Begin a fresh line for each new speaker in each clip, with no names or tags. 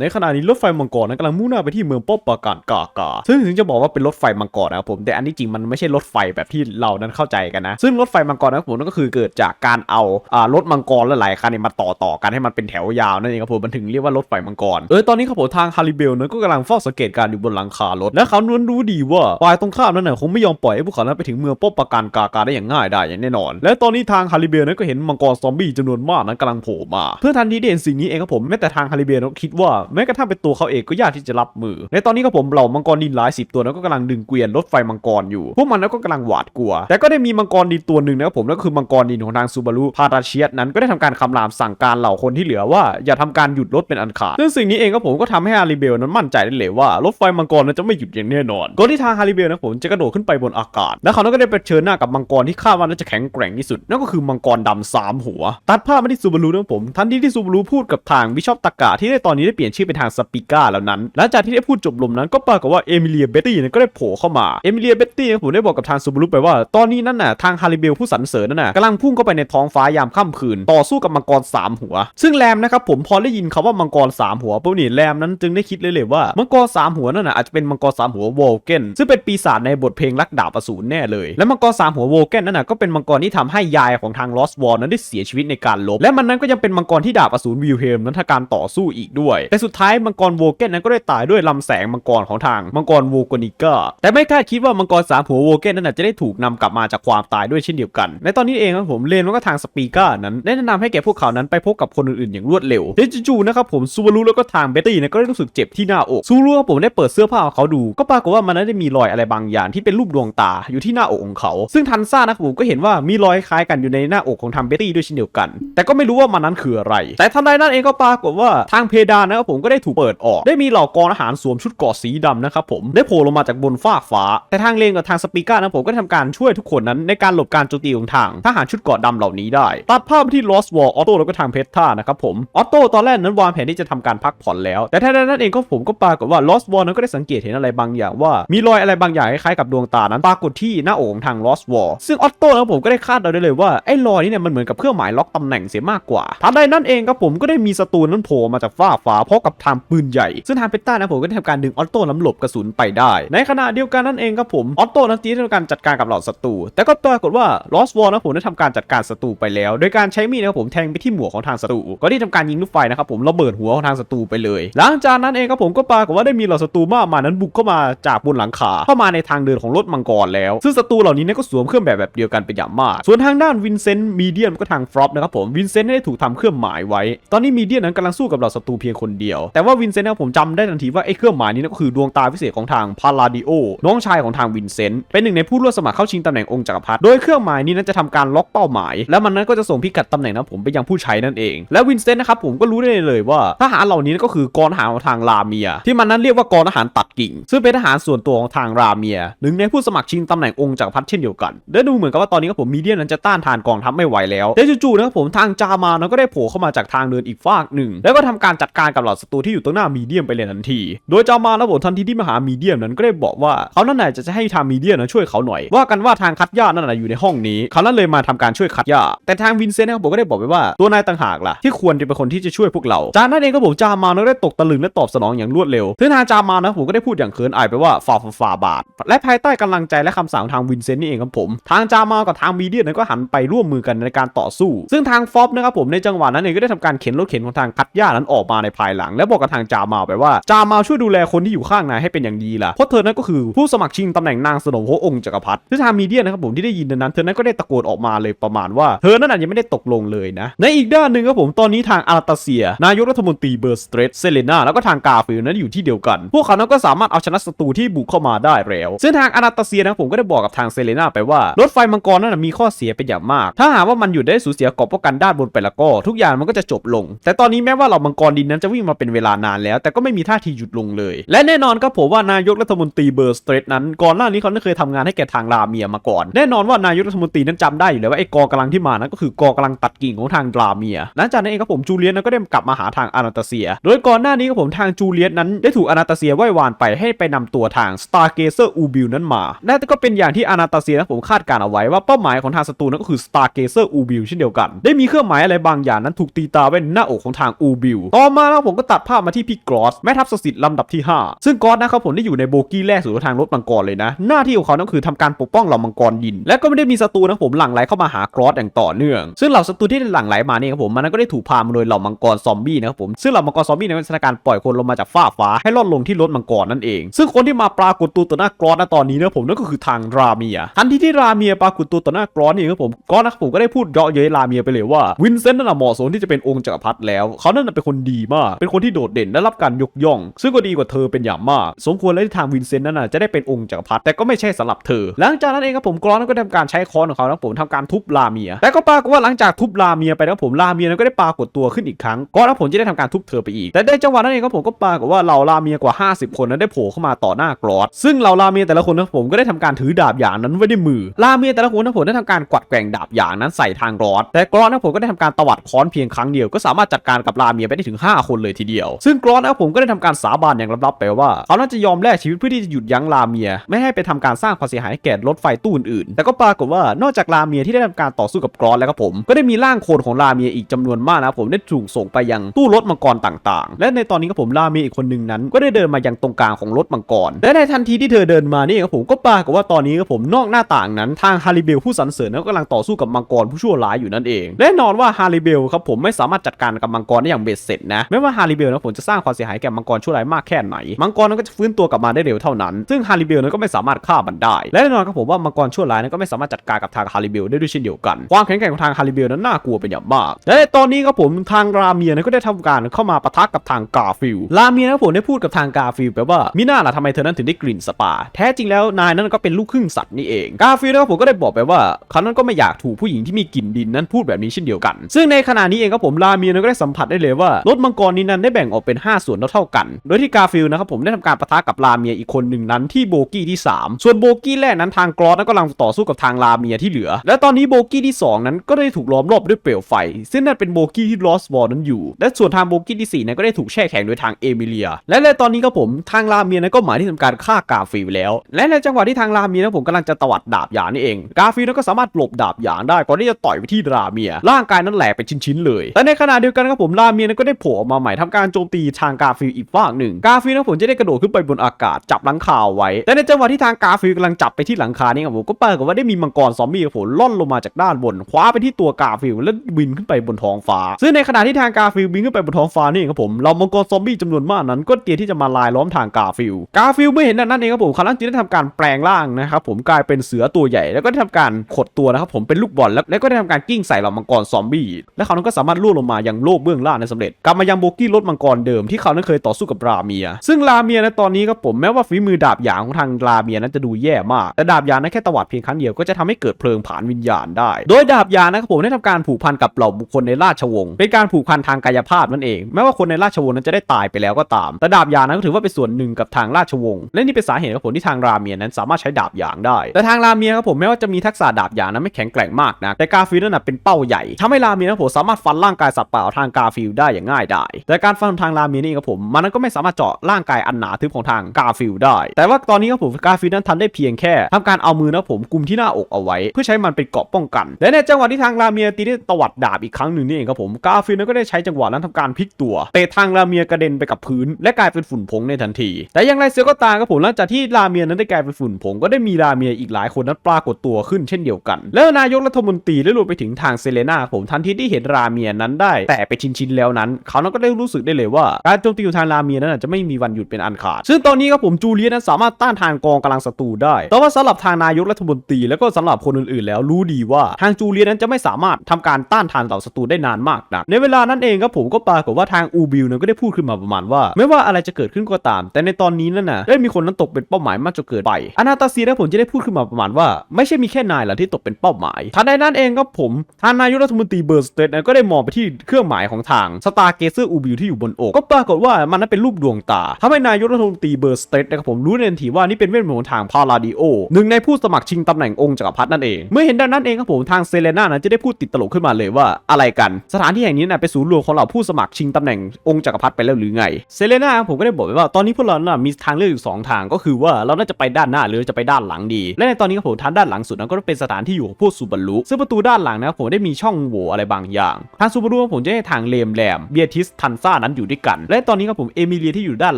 ในขณะนี้รถไฟมังกรนั้นกำลังมุ่งหน้าไปที่เมืองป้อมปาการกากาซึ่งถึงจะบอกว่าเป็นรถไฟมังกรนะครับผมแต่อันนี้จริงมันไม่ใช่รถไฟแบบที่เรานั้นเข้าใจกันนะ ซึ่งรถไฟมังกรนะครับผมนั่นก็คือเกิดจากการเอาอ่ารถมังกรหลายๆคันเนยมาต่อต่อๆกันให้มันเป็นแถวยาวนั่นเองครับผมมันถึงเรียกว่ารถไฟมังกรเออตอนนี้ครับผมทางฮาริเบลนั้นก็กำลังเฝ้าสังเกตการณ์อยู่บนหลังคารถและเขานั้นรู้ดีว่าฝ่ายตรงข้ามนั้นน่ะคงไม่ยอมปล่อยให้พวกเขานั้นไปถึงเมืองป้อมปาการกากาได้อย่างง่ายได้อย่างแน่นอน และตอนนี้ทางฮาริเบลนั้นก็เห็นมังกรซอมบี้จำนวนมากนั้นกำลังโผล่มา เพื่อทันทีที่เห็นสิ่งนี้เองครับผมแม้แต่ทางฮาริเบลนั้นคิดว่าแม้กระทั่งเป็นตัวเขาเองก็ยากที่จะรับมือ ในตอนนี้ครับผมเหล่ามังกรดินหลายสิบตัวนั้นก็กำลังดึงเกวียนรถไฟมังกรอยู่ พวกมันนั้นก็กำลังหวาดกลัว แต่ก็ได้มีมังกรดินตัวหนึ่งนะครับผมนั่นก็คือมังกรดินของทางซูบารุพาราเชียสนั้นก็ได้ทำการคำรามสั่งการเหล่าคนที่เหลือว่าอย่าทำการหยุดรถเป็นอันขาดซึ่งสิ่งนี้เองครับผมก็ทำให้ฮาริเบลนั้นมั่นใจได้เลยว่ารถไฟมังกรนั้นจะไม่หยุดอย่างแน่นอนก่อนที่ทางฮาริเบลนะผมจะกระโดดขึ้นไปบนอากาศ และเขานั้นก็ได้ไปเชิญหน้ากับมังกรที่คาดว่าน่าจะแข็งแกร่งที่สุด นั่นก็คือมังกรดำสามหัว ตัดภาพมาที่ซูบารุนะผมทันทีที่ซูบารุพูดกับทางบิชอปตากะที่ได้ตอนนี้ได้เปลี่ยนชื่อเป็นทางสปิก้าแล้วนั้น หลังจากที่ได้พูดจบลมนั้นก็ปรากฏว่าเอมิเลียเบตตี้นั้นก็ได้โผล่เข้ามา เอมิเลียเบตตี้ผมได้บอกกับทางซูบารุไปว่า ตอนนี้นั่นน่ะทางฮาริเบลผู้สรรเสริญนั่นน่ะกำลังพุ่งเข้าไปในท้องฟ้ายามค่ำคืน ต่อสู้กับมังกรสามหัว ซึ่งแรมนะครับผมพอได้ยินคำว่ามังกรสามหัวปุ๊บนี่แรมนั้นจึงได้คิดเลยเลยว่ามังกรสามหัวนั่นน่ะอาจจะเป็นมังกรสามหัวโวลเกนซึ่งเป็นปีศาจในบทเพลงรักดาบอสูรแน่เลย และมังกรสามหัวโวลเกนนั่นน่ะก็เป็นมังกรที่ทำให้ยายของทางลอสวอลนั้นได้เสียชีวิตในการลบและมันนั้นก็ยังเป็นมังกรที่ดาบอสูรวิลเฮมนั้นทำการต่อสู้อีกด้วยแต่สุดท้ายมังกรโวเกนนั้นก็ได้ตายด้วยลำแสงมังกรของทางมังกรโวโกนิก้าแต่ไม่คาดคิดว่ามังกรสามหัวโวเกนนั้นจะได้ถูกนำกลับมาจากความตายด้วยเช่นเดียวกัน ในตอนนี้เองครับผมเลนแล้วก็ทางสปีก้านั้นได้แนะนำให้แก่พวกเขานั้นไปพบกับคนอื่นๆอย่างรวดเร็วแต่จู่ๆนะครับผมซูบารุแล้วก็ทางเบตตี้นะก็ได้รู้สึกเจ็บที่หน้าอกซูบารุครับผมได้เปิดเสื้อผ้าของเขาดู ก็ปรากฏว่ามันนั้นได้มีรอยอะไรบางอย่างที่เป็นรูปดวงตาอยู่ที่หน้าอกของเขา ซึ่งทันซ่านะครับผมก็เห็นว่ามีรอยคล้ายกันอยู่ในหน้าอกของทางเบตตี้ด้วยเช่นเดียวกัน แต่ก็ไม่รู้ว่ามันนั้นคืออะไร แต่ทันใดนั้นเองก็ปรากฏว่าทางเพดานนะครับผมก็ได้ถูกเปิดออก ได้มีเหล่ากองทหารสวมชุดเกราะสีดำนะครับผมได้โผล่ลงมาจากบนฟากฟ้า แต่ทางเลนกับทางสปีก้านะผมก็ได้ทำการช่วยทุกคนนั้นในการหลบการโจมตีของทางทหารชุดเกราะดำเหล่านี้ได้ตัดภาพไปที่ลอสวอลออโต้แล้วก็ทางเพชรท่านะครับผมออโต้ตอนแรกนั้นวางแผนที่จะทำการพักผ่อนแล้ว แต่แท้นั้นเองก็ผมก็ปรากฏว่าลอสวอลนั้นก็ได้สังเกตเห็นอะไรบางอย่างว่ามีรอยอะไรบางอย่างคล้ายๆกับดวงตานั้นปรากฏที่หน้าอกของทางลอสวอลซึ่งออโต้นะผมก็ได้คาดเดาได้เลยว่าไอ้รอยนี้เนี่ยมันเหมือนกับเครื่องหมายล็อกตำแหน่งเสียมากกว่าทันใดนั้นเองครับผมก็ได้มีศัตรูนั้นโผล่มาจากฟ้าฟ้าพรกับทางปืนใหญ่ ซึ่งทางเพชรท่านะผมก็ได้ทำการดึงออโต้น้ำหลบกระสุนไปได้ ในขณะเดียวกันนั่นเองครับผมออโต้นั้นตีได้ทำการจัดการกับเหล่าศัตรู แต่ก็ปรากฏว่าลอสวอลนะผมได้ทำการจัดการศัตรูไปแล้ว โดยการใช้มีดนะครับผมแทงไปที่หมวกของทางศัตรูก็ได้ทำการยิงลูกไฟนะครับผมระเบิดหัวของทางศัตรูไปเลย หลังจากนั้นเองครับผมก็ปรากฏว่าได้มีเหล่าศัตรูมากมายนั้นบุกเข้ามาจากบนหลังคาเข้ามาในทางเดินของรถมังกรแล้ว ซึ่งศัตรูเหล่านี้เนี่ยก็สวมเครื่องแบบแบบเดียวกันเป็นอย่างมาก ส่วนทางด้านวินเซนต์มีเดียนก็ทางฟรอปนะครับผมวินเซนต์ได้ถูกทำเครื่องหมายไว้ ตอนนี้มีเดียนนั้นกำลังสู้กับเหล่าศัตรูเพียงคนเดียวแต่ว่าวินเซนต์นะผมจำได้ทันทีว่าไอ้เครื่องหมายนี้นะก็คือดวงตาพิเศษของทางพาลาดิโอน้องชายของทางวินเซนต์เป็นหนึ่งในผู้ร่วมสมัครเข้าชิงตำแหน่งองค์จักรพรรดิโดยเครื่องหมายนี้นั้นจะทำการล็อกเป้าหมาย แล้วมันนั้นก็จะส่งพิกัดตำแหน่งนะผมไปยังผู้ใช้นั่นเอง และวินเซนต์นะครับผมก็รู้ได้เลยว่าทหารเหล่านี้ก็คือกองทหารของทางราเมีย ที่มันนั้นเรียกว่ากองทหารตัดกิ่ง ซึ่งเป็นทหารส่วนตัวของทางราเมียหนึ่งในผู้สมัครชิงตำแหน่งองค์จักรพรรดิเช่นเดียวกันและดูเหมือนกับว่าตอนนี้ครับผมมีเดียนั้นจะต้านทานกองทัพไม่ไหวแล้วแต่จู่ๆนะครับผมทางจามานั้นก็ได้โผล่เข้ามาจากทางเดินอีกฝากหนึ่งแล้วก็ทำการจัดการกับเหล่าศัตรูที่อยู่ตรงหน้ามีเดียมไปเลยทันที โดยจามาแล้วผมทันทีที่มาหามีเดียมนั้นก็ได้บอกว่าเขานั่นแหละจะให้ทางมีเดียมนั้นช่วยเขาหน่อย ว่ากันว่าทางคัดหญ้านั่นแหละอยู่ในห้องนี้เขานั่นเลยมาทำการช่วยคัดหญ้าแต่ทางวินเซนต์นะครับผมก็ได้บอกไปว่าตัวนายต่างหากล่ะที่ควรจะเป็นคนที่จะช่วยพวกเราจากนั้นเองก็ผมจามานั้นได้ตกตะลึงและตอบสนองอย่างรวดเร็วซึ่งทางจามานะผมก็ได้พูดอย่างเขินอายไปว่าฝ่าฝ่าบาท และภายใต้กำลังใจและคำสั่งทางวินเซนต์นี่เองครับผม ทางจามากับทางมีเดียนั้นก็หันไปร่วมมือกันในการต่อสู้ ซึ่งทางฟอบนะครับผมในจังหวะนั้นเองก็ได้ทำการเข็นรถเข็นของทางคัดหญ้านั้นออกมาในภายหลังและบอกกับทางจามาไปว่าจามาช่วยดูแลคนที่อยู่ข้างนายให้เป็นอย่างดีล่ะเพราะเธอนั้นก็คือผู้สมัครชิงตำแหน่งนางสนมพระองค์จักรพรรดิซึ่งทางมีเดียนะครับผมที่ได้ยินดังนั้นเธอนั้นก็ได้ตะโกนออกมาเลยประมาณว่าเธอนั้นยังไม่ได้ตกลงเลยนะในอีกด้านหนึ่งครับผมตอนนี้ทางอาราตาเซีย นายกรัฐมนตรีเบอร์สเตรทเซเลนาแล้วก็ทางกาฟิลนั้นอยู่ที่เดียวกัน พวกเขานั้นก็สามารถเอาชนะศัตรูที่บุกเข้ามาได้แล้วซึ่งทางอาราตาเซียนะผมก็ได้บอกกับทางเซเลนาไปว่ารถไฟมังกรนั้นมีข้อเสียเป็นอย่างมาก ถ้าหากว่ามันหยุดได้สูญเสียเกาะป้องกันด้านบนไปแล้วก็ ทุกอย่างมันก็จะจบลง แต่ตอนนี้แม้ว่าเรามังกรดินนั้นจะวิ่งมาเป็นเวลานานแล้ว แต่ก็ไม่มีท่าทีหยุดลงเลย และแน่นอนครับผมว่านายกรัฐมนตรีเบอร์สเตรทนั้นก่อนหน้านี้เขาได้เคยทำงานให้แก่ทางราเมียมาก่อน แน่นอนว่านายกรัฐมนตรีนั้นจำได้อยู่แล้วว่าไอ้กอกำลังที่มานั้นก็คือกอกำลังตัดกิ่งของทางราเมียหลังจากนั้นเองครับผมจูเลียนนั้นก็ได้กลับมาหาทางอานาตาเซีย โดยก่อนหน้านี้ครับผมทางจูเลียนนั้นได้ถูกอานาตาเซียไหว้วานไปให้ไปนำตัวทางสตาร์เกเซอร์อูบิลนั้นมาและก็เป็นอย่างที่อานาตาเซียนะผมคาดการเอาไว้ว่าเป้าหมายของทางศัตรูนั้นก็คือสตาร์เกเซอร์อูบิลเช่นเดียวกัน ได้มีเครื่องหมายอะไรบางอย่างนั้นถูกตีตาไว้หน้าอกของทางอูบิลต่อมาแล้วผมก็ก็ตัดภาพมาที่พี่กรอสแม่ทัพศักดิ์สิทธิ์ลำดับที่ 5 ซึ่งกรอสนะครับผมได้อยู่ในโบกี้แรกสู่ทางรถมังกรเลยนะ หน้าที่ของเขานั่นคือทำการปกป้องเหล่ามังกรดิน และก็ไม่ได้มีศัตรูนะผมหลั่งไหลเข้ามาหากรอสอย่างต่อเนื่อง ซึ่งเหล่าศัตรูที่ได้หลั่งไหลมาเนี่ยครับผมมันก็ได้ถูกพามาโดยเหล่ามังกรซอมบี้นะครับผมซึ่งเหล่ามังกรซอมบี้เนี่ยก็จะทำการปล่อยคนลงมาจากฟ้าฟ้าให้ลอดลงที่รถมังกรนั่นเอง ซึ่งคนที่มาปรากฏตัวต่อหน้ากรอสณตอนนี้นะผมนั่นก็คือทางราเมียทันทีที่ราเมียปรากฏตัวต่อหน้ากรอสนี่ครับผมกรอสนะครับผมก็ได้พูดเยาะเย้ยราเมียไปเลยว่าวินเซนต์นั่นนะเหมาะสมที่จะเป็นองค์จักรพรรดิแล้ว เขานั่นเป็นคนดีมากเป็นคนที่โดดเด่นและรับการยกย่อง ซึ่งก็ดีกว่าเธอเป็นอย่างมาก สมควรแล้วที่ทางวินเซนต์นั้นนะจะได้เป็นองค์จักรพรรดิแต่ก็ไม่ใช่สำหรับเธอ หลังจากนั้นเองครับผมกรอสนั้นก็ทำการใช้ค้อนของเขานะครับผมทำการทุบราเมีย แต่ก็ปรากฏว่าหลังจากทุบราเมียไปนะครับผมราเมียนั้นก็ได้ปรากฏตัวขึ้นอีกครั้งกรอนะครับผมจะได้ทำการทุบเธอไปอีก แต่ในจังหวะนั้นเองครับผมก็ปรากฏว่าเหล่าราเมียกว่า 50 คนนั้นได้โผล่เข้ามาต่อหน้ากรอสซึ่งเหล่าราเมียแต่ละคนนะผมก็ได้ทำการถือดาบหยางนั้นไว้ในมือราเมียแต่ละคนนะผมได้ทำการกวัดแกว่งดาบหยางนั้นใส่ทางกรอสแต่กรอสนะผมก็ได้ทำการตวัดค้อนเพียงครั้งเดียวก็สามารถจัดการกับราเมียไปได้ถึง 5 คนเลยทีเดียว ซึ่งกรอสนะครับผมก็ได้ทำการสาบานอย่างลับๆไปว่า เขาน่าจะยอมแลกชีวิตเพื่อที่จะหยุดยั้งราเมีย ไม่ให้ไปทำการสร้างความเสียหายแก่รถไฟตู้อื่นๆแต่ก็ปรากฏว่านอกจากราเมียที่ได้ทำการต่อสู้กับกรอสแล้วครับผม ก็ได้มีร่างโคลนของราเมียอีกจำนวนมากนะผมได้ถูกส่งไปยังตู้รถมังกรต่างๆ และในตอนนี้ครับผมราเมียอีกคนหนึ่งนั้น ก็ได้เดินมายังตรงกลางของรถมังกร และในทันทีที่เธอเดินมานี่ครับผมก็ปรากฏว่าตอนนี้ครับผมนอกหน้าต่างนั้นทางฮาริเบลผู้สรรเสริญนั้นกำลังต่อสู้กับมังกรผู้ชั่วร้ายอยู่นั่นเองแน่นอนว่าฮาริเบลครับผมไม่สามารถจัดการกับมังกรได้อย่างเบ็ดเสร็จนะไม่ว่าฮาริิเบลนะผมจะสร้างความเสียหายแก่มังกรชั่วร้ายมากแค่ไหน มังกรนั้นก็จะฟื้นตัวกลับมาได้เร็วเท่านั้น ซึ่งฮาริเบลนั้นก็ไม่สามารถฆ่ามันได้ และแน่นอนครับผมว่ามังกรชั่วร้ายนั้นก็ไม่สามารถจัดการกับทางฮาริเบลได้ด้วยเช่นเดียวกัน ความแข็งแกร่งของทางฮาริเบลนั้นน่ากลัวเป็นอย่างมาก และในตอนนี้ครับผมทางราเมียนั้นก็ได้ทำการเข้ามาปะทะกับทางกาฟิลราเมียนะครับผมได้พูดกับทางกาฟิลไปว่ามิน่าล่ะทำไมเธอนั้นถึงได้กลิ่นสปา แท้จริงแล้วนายนั้นก็เป็นลูกครึ่งสัตว์นี่เองกาฟิลนะครับผมก็ได้บอกไปว่าเขานั้นก็ไม่อยากถูกผู้หญิงที่มีกลิ่นดินนั้นพูดแบบนี้เช่นเดียวกัน ซึ่งในขณะนี้เองครับผมราเมียนั้นก็ได้สัมผัสได้เลยว่ารถมังกรนี้นั้นได้แบ่งออกเป็น 5 ส่วนเท่าๆกัน โดยที่กาฟิลนะครับผมได้ทำการปะทะกับราเมียอีกคนหนึ่งนั้นที่โบกี้ที่ 3 ส่วนโบกี้แรกนั้นทางกรอสนั้นกำลังต่อสู้กับทางราเมียที่เหลือ และตอนนี้โบกี้ที่ 2 นั้นก็ได้ถูกล้อมรอบด้วยเปลวไฟ ซึ่งนั่นเป็นโบกี้ที่ลอสวอลนั้นอยู่ และส่วนทางโบกี้ที่ 4 นั้นก็ได้ถูกแช่แข็งโดยทางเอมิเลีย และในตอนนี้ครับผมทางราเมียนั้นก็หมายที่ทำการฆ่ากาฟิลแล้ว และในจังหวะที่ทางราเมียนั้นผมกำลังจะตวัดดาบหยางนี่เอง กาฟิลนั้นก็สามารถหลบดาบหยางได้ก่อนที่จะต่อยไปที่ราเมีย ร่างกายนั้นแหลกเป็นชิ้นๆเลยแต่ในขณะเดียวกันครับผมราเมียนั้นก็ได้โผล่ออกมาใหม่ทำการโจมตีทางกาฟิลอีกฝั่งหนึ่ง กาฟิลนั้นผมจะได้กระโดดขึ้นไปบนอากาศจับหลังคาไว้ แต่ในจังหวะที่ทางกาฟิลกำลังจับไปที่หลังคานี่ครับผมก็ปรากฏว่าได้มีมังกรซอมบี้ผมล่อนลงมาจากด้านบน คว้าไปที่ตัวกาฟิลแล้วบินขึ้นไปบนท้องฟ้า ซึ่งในขณะที่ทางกาฟิลบินขึ้นไปบนท้องฟ้านี่เองครับผมเรามังกรซอมบี้จำนวนมากนั้น ก็เตรียมที่จะมาลายล้อมทางกาฟิลกาฟิลเมื่อเห็นดังนั้นเองครับผมเขาจึงได้ทำการแปลงร่างนะครับผมกลายเป็นเสือตัวใหญ่แล้วก็ได้ทำการขดตัวนะครับผมเป็นลูกบอลแล้วแล้วก็ได้ทำการกิ้งใส่เหล่ามังกรซอมบี้และเขานั้นก็สามารถล่วงลงมายังโลกเบื้องล่างได้สำเร็จกลับมายังโบกี้รถมังกรเดิมที่เขานั้นเคยต่อสู้กับราเมีย ซึ่งราเมียในตอนนี้ครับผมแม้ว่าฝีมือดาบหยางของทางราเมียนั้นจะดูแย่มาก แต่ดาบหยางนั้นแค่ตวัดเพียงครั้งเดียวก็จะทำให้เกิดเพลิงผานวิญญาณได้ โดยดาบหยางนะครับผมได้ทำการผูกพันกับเหล่าบุคคลในราชวงศ์เป็นการผูกพันทางกายภาพนั่นเอง แม้ว่าคนในราชวงศ์นั้นจะได้ตายไปแล้วก็ตาม แต่ดาบหยางนั้นก็ถือว่าเป็นส่วนหนึ่งกับทางราชวงศ์และนี่เป็นสาเหตุครับผมที่ทางราเมียนั้นสามารถใช้ดาบหยางได้ แต่ทางราเมียครับผมแม้ว่าจะมีทักษะดาบหยางนั้นไม่แข็งแกร่งมากนะแต่กาฟิลนั้นเป็นเป้าใหญ่ทำให้ราเมียนะผมสามารถฟันร่างกายสัตว์ป่าทางกาฟิลได้อย่างง่ายดายแต่การฟันทางรามีนี่ครับผมมันนั้นก็ไม่สามารถเจาะร่างกายอันหนาทึบของทางกาฟิลได้ แต่ว่าตอนนี้ครับผมกาฟิลนั้นทำได้เพียงแค่ทำการเอามือนะผมกุมที่หน้าอกเอาไว้ เพื่อใช้มันเป็นเกราะป้องกัน และในจังหวะที่ทางรามีตีได้ตวัดดาบอีกครั้งหนึ่งนี่เองครับผมกาฟิลนั้นก็ได้ใช้จังหวะนั้นทำการพลิกตัวเตะทางรามีกระเด็นไปกับพื้น และกลายเป็นฝุ่นผงในทันที แต่อย่างไรเสียก็ตามครับผมหลังจากที่รามีนั้นได้กลายเป็นฝุ่นผงก็ได้มีรามีอีกหลายคนนั้นปรากฏตัวขึ้นเช่นเดียวกัน แล้วนายกรัฐมนตรีและรวมไปถึงทางเซเลนาผมทันทีที่เห็นราเมียนั้นได้ แต่ไปชิ้นๆแล้วนั้น เขานั้นก็ได้รู้สึกได้เลยว่าการโจมตีของทางราเมียนั้นจะไม่มีวันหยุดเป็นอันขาด ซึ่งตอนนี้ครับผมจูเลียนนั้นสามารถต้านทานกองกำลังศัตรูได้ แต่ว่าสำหรับทางนายกรัฐมนตรีแล้วก็สำหรับคนอื่นๆ แล้วรู้ดีว่าทางจูเลียนนั้นจะไม่สามารถทำการต้านทานต่อศัตรูได้นานมากนะในเวลานั้นเองครับผมก็ปรากฏว่าทางอูบิลนั้นก็ได้พูดขึ้นมาประมาณว่า ไม่ว่าอะไรจะเกิดขึ้นก็ตาม แต่ในตอนนี้นั่นนะได้มีคนนั้นตกเป็นเป้าหมายมากจนเกินไปอนาตาซียและผมจะได้พูดขึ้นมาประมาณว่า ไม่ใช่มีแค่นายหรอกที่ตกเป็นเป้าหมายทันใดนั้นเองครับผมทางนายกรัฐมนตรีเบอร์สเตนั้นก็ได้มองไปที่เครื่องหมายของทางสตาร์เกเซอร์อูบิลทอยู่บนอก ก็ปรากฏว่ามันนั้นเป็นรูปดวงตาทำให้นายกรัฐมนตรีเบอร์สเตทนะครับผมรู้ในทันทีว่านี่เป็นเวทมนต์ทางพาราดิโอหนึ่งในผู้สมัครชิงตำแหน่งองค์จักรพรรดินั่นเอง เมื่อเห็นดังนั้นเองครับผมทางเซเลน่านั้นจะได้พูดติดตลกขึ้นมาเลยว่าอะไรกัน สถานที่แห่งนี้น่ะเป็นศูนย์รวมของเหล่าผู้สมัครชิงตำแหน่งองค์จักรพรรดิไปแล้วหรือไงเซเลน่าผมก็ได้บอกไปว่าตอนนี้พวกเราน่ะมีทางเลือกอยู่สองทางก็คือว่าเราน่าจะไปด้านหน้าหรือจะไปด้านหลังดี และในตอนนี้ครับผมทางด้านหลังสุดนั้นก็เป็นสถานที่อยู่ของพวกซูบารุซึ่งประตูด้านหลังนะครับผมได้มีช่องโหว่อะไรบางอย่าง ทางซูบารุผมจะให้ทางเลมแลมเบียทิสทันซ่าานั้นอยู่ด้วยกัน และตอนนี้ครับผมเอมิเลียที่อยู่ด้าน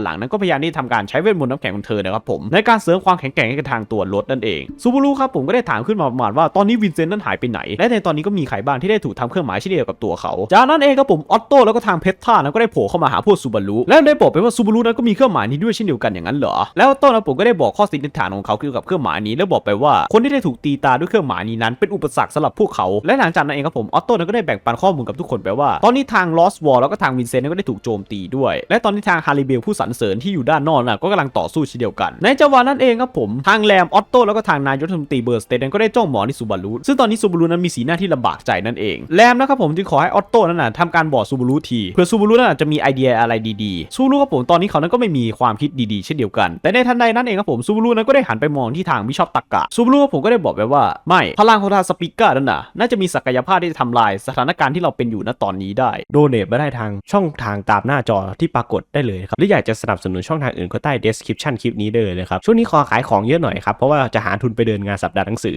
หลังนั้นก็พยายามที่ทำการใช้เวทมนต์น้ำแข็งของเธอนะครับผมในการเสริมความแข็งแกร่งให้กับทางตัวรถนั่นเองซูบูรุครับผมก็ได้ถามขึ้นมาประมาณว่าตอนนี้วินเซนต์นั้นหายไปไหน และในตอนนี้ก็มีใครบ้างที่ได้ถูกทำเครื่องหมายเช่นเดียวกับตัวเขา จากนั้นเองครับผมออตโต้แล้วก็ทางเพชรท่านั้นก็ได้โผล่เข้ามาหาพวกซูบารุและได้บอกไปว่าซูบารุนั้นก็มีเครื่องหมายนี้ด้วยเช่นเดียวกันอย่างนั้นเหรอแล้วตโต้นะผมก็ได้บอกข้อสันนิษฐานของเขาเกี่ยวกับเครื่องหมายนี้ แล้วบอกไปว่าคนที่ได้ถูกตีตาด้วยเครื่องหมายนี้นั้น เป็นอุปสรรคสำหรับพวกเขาและหลังจากนั้นเองครับผมออตโต้นั้นก็ได้แบ่งปันข้อมูลกับทุกคนไปว่า ตอนนี้ทางลอสวอลแล้วก็ทางวินเซนต์ก็ได้ถูกโจมตีด้วย และตอนนี้ทางฮาริเบลผู้สรรเสริญที่อยู่ด้านนอกน่ะก็กำลังต่อสู้เช่นเดียวกัน ในจังหวะนั้นเองครับผมทางแรมออตโต้แล้วก็ทางนายกรัฐมนตรีเบอร์สเตนก็ได้จ้องหมอที่ซูบารุซึ่งตอนนี้ซูบารุนั้นมีสีหน้าที่ลำบากใจนั่นเองแรมนะครับผมจึงขอให้ออตโต้นั้นน่ะทำการบอกซูบารุทีเพื่อซูบารุนั้นจะมีไอเดียอะไรดีๆซูบารุครับผมตอนนี้เขานั้นก็ไม่มีความคิดดีๆเช่นเดียวกัน แต่ในทันใดนั้นเองครับผมซูบารุนั้นก็ได้หันไปมองที่ทางบิชอปตักกะซูบารุครับผมก็ได้บอกไปว่าไม่พลังของทางสปิเกอร์นั่นน่ะน่าจะมีศักยภาพที่จะทำลายสถานการณ์ที่เราเป็นอยู่ณตอนนี้ได้
โดเนทมาได้ทางช่องทางตามหน้าจอที่ปรากฏได้เลยครับหรืออยากจะสนับสนุนช่องทางอื่นก็ใต้ description คลิปนี้ได้เลยนะครับช่วงนี้ขอขายของเยอะหน่อยครับเพราะว่าจะหาทุนไปเดินงานสัปดาห์หนังสื
อ